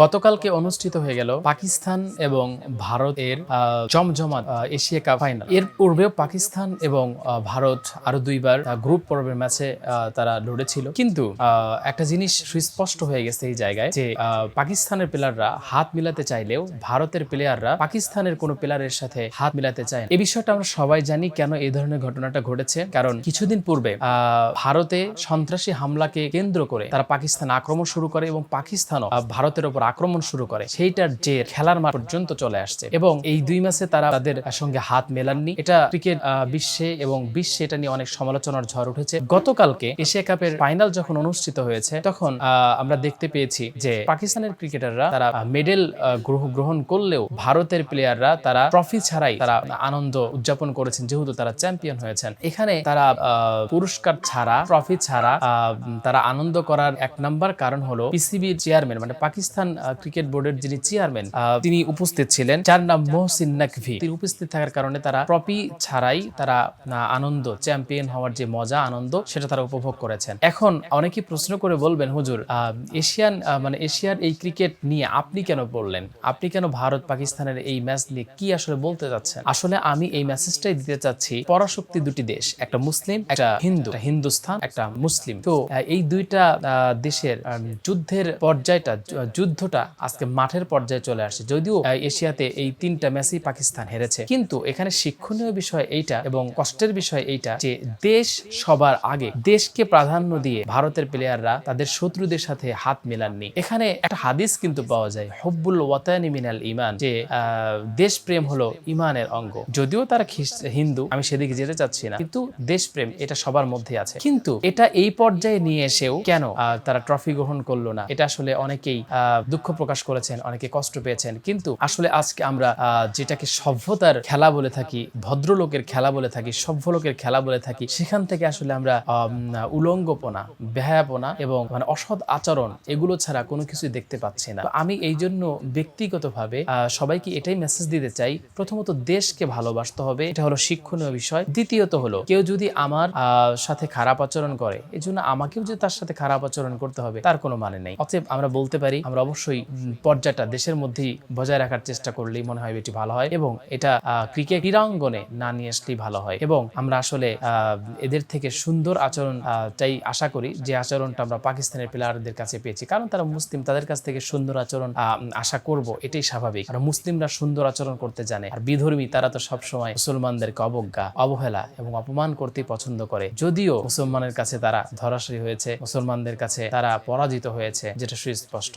গতকালকে অনুষ্ঠিত হয়ে গেল পাকিস্তান এবং ভারতের জমজমাট এশিয়া কাপ ফাইনাল এর পূর্বেও পাকিস্তান এবং ভারত আরও দুইবার গ্রুপ পর্বের ম্যাচে তারা লড়েছিল। কিন্তু একটা জিনিস সুস্পষ্ট হয়ে গেছে এই জায়গায় যে পাকিস্তানের প্লেয়াররা হাত মিলাতে চাইলেও ভারতের প্লেয়াররা পাকিস্তানের কোনো প্লেয়ারের সাথে হাত মিলাতে চায়। এই বিষয়টা আমরা সবাই জানি কেন এই ধরনের ঘটনাটা ঘটেছে। কারণ কিছুদিন পূর্বে ভারতে সন্ত্রাসী হামলাকে কেন্দ্র করে তারা পাকিস্তান আক্রমণ শুরু করে এবং পাকিস্তানও ভারতের উপর আক্রমণ শুরু করে। সেইটার যে খেলার মাঠ পর্যন্ত চলে আসছে এবং এই দুই ম্যাচে তারা তাদের সঙ্গে হাত মেলাননি। এটা ক্রিকেট বিশ্বে এবং বিশ্বে এটা নিয়ে অনেক সমালোচনার ঝড় উঠেছে। গতকালকে এশিয়া কাপের ফাইনাল যখন অনুষ্ঠিত হয়েছে, তখন আমরা দেখতে পেয়েছি যে পাকিস্তানের ক্রিকেটাররা তারা মেডেল গ্রহণ করলেও ভারতের প্লেয়াররা তারা ট্রফি ছাড়াই তারা আনন্দ উদযাপন করেছেন, যেহেতু তারা চ্যাম্পিয়ন হয়েছেন। এখানে তারা পুরস্কার ছাড়া, ট্রফি ছাড়া তারা আনন্দ করার এক নাম্বার কারণ হলো পিসিবি চেয়ারম্যান মানে পাকিস্তান ক্রিকেট বোর্ডের যিনি চেয়ারম্যান তিনি উপস্থিত ছিলেন। যার নাম মোহসিন নাকভি। তিনি উপস্থিত থাকার কারণে তারা ট্রফি ছাড়াই তারা আনন্দ চ্যাম্পিয়ন হওয়ার যে মজা, আনন্দ, সেটা তারা উপভোগ করেছেন। এখন অনেকেই প্রশ্ন করে বলবেন, হুজুর এশিয়ান মানে এশিয়ার এই ক্রিকেট নিয়ে আপনি কেন বললেন? আপনি কেন ভারত, পাকিস্তানের এই ম্যাচ নিয়ে কি আসলে বলতে যাচ্ছেন আসলে আমি এই মেসেজটাই দিতে চাচ্ছি, পরাশক্তি দুটি দেশ, একটা মুসলিম, একটা হিন্দু, একটা হিন্দুস্তান একটা মুসলিম। তো এই দুইটা দেশের যুদ্ধের পর্যায়টা, যু- যুদ্ধটা আজকে মাঠের পর্যায়ে চলে আসে। যদিও এশিয়াতে এই তিনটা ম্যাচই পাকিস্তান হেরেছে। কিন্তু এখানে শিক্ষণীয় বিষয় এইটা এবং কষ্টের বিষয় এইটা যে দেশ সবার আগে দেশকে প্রাধান্য দিয়ে ভারতের প্লেয়াররা তাদের শত্রুদের সাথে হাত মেলাননি। এখানে একটা হাদিস কিন্তু পাওয়া যায় হব্বুল ওয়াতানি মিনাল ইমান যে আহ, দেশপ্রেম হলো ইমানের অঙ্গ। যদিও তারা হিন্দু আমি সেদিকে যেতে চাচ্ছি না কিন্তু দেশপ্রেম এটা সবার মধ্যে আছে। কিন্তু এটা এই পর্যায়ে নিয়ে এসেও কেন তারা ট্রফি গ্রহণ করল না? এটা আসলে অনেকেই দুঃখ প্রকাশ করেছেন অনেকে কষ্ট পেয়েছেন। কিন্তু আসলে আজকে আমরা যেটাকে সভ্যতার খেলা বলে থাকি ভদ্রলোকের খেলা বলে থাকি সভ্য লোকের খেলা বলে থাকি সেখান থেকে আসলে আমরা আম, উলঙ্গপনা বেহায়াপনা এবং মানে অসৎ আচরণ এগুলো ছাড়া কোনো কিছুই দেখতে পাচ্ছি না। আমি এই জন্য ব্যক্তিগতভাবে সবাইকে এটাই মেসেজ দিতে চাই প্রথমত দেশকে ভালোবাসতে হবে এটা হলো শিক্ষণীয় বিষয়। দ্বিতীয়ত হলো কেউ যদি আমার সাথে খারাপ আচরণ করে এই জন্য আমাকেও যে তার সাথে খারাপ আচরণ করতে হবে তার কোনো মানে নেই। অতএব আমরা বলতে পারি আমরা অবশ্যই উম, পর্যায়টা দেশের মধ্যেই বজায় রাখার চেষ্টা করলেই মনে হয় এটি ভালো হয় এবং এটা ক্রিকেট ক্রীড়াঙ্গনে না নিয়ে আসলেই ভালো হয়। এবং আমরা আসলে এদের থেকে সুন্দর আচরণ চাই আশা করি যে আচরণটা আমরা পাকিস্তানের প্লেয়ারদের কাছে পেয়েছি। কারণ তারা মুসলিম তাদের কাছ থেকে সুন্দর আচরণ আশা করব এটাই স্বাভাবিক। আর মুসলিমরা সুন্দর আচরণ করতে জানে। আর বিধর্মী তারা তো সবসময় মুসলমানদেরকে অবজ্ঞা অবহেলা এবং অপমান করতে পছন্দ করে। যদিও মুসলমানের কাছে তারা ধরাশায়ী হয়েছে মুসলমানদের কাছে তারা পরাজিত হয়েছে যেটা সুস্পষ্ট।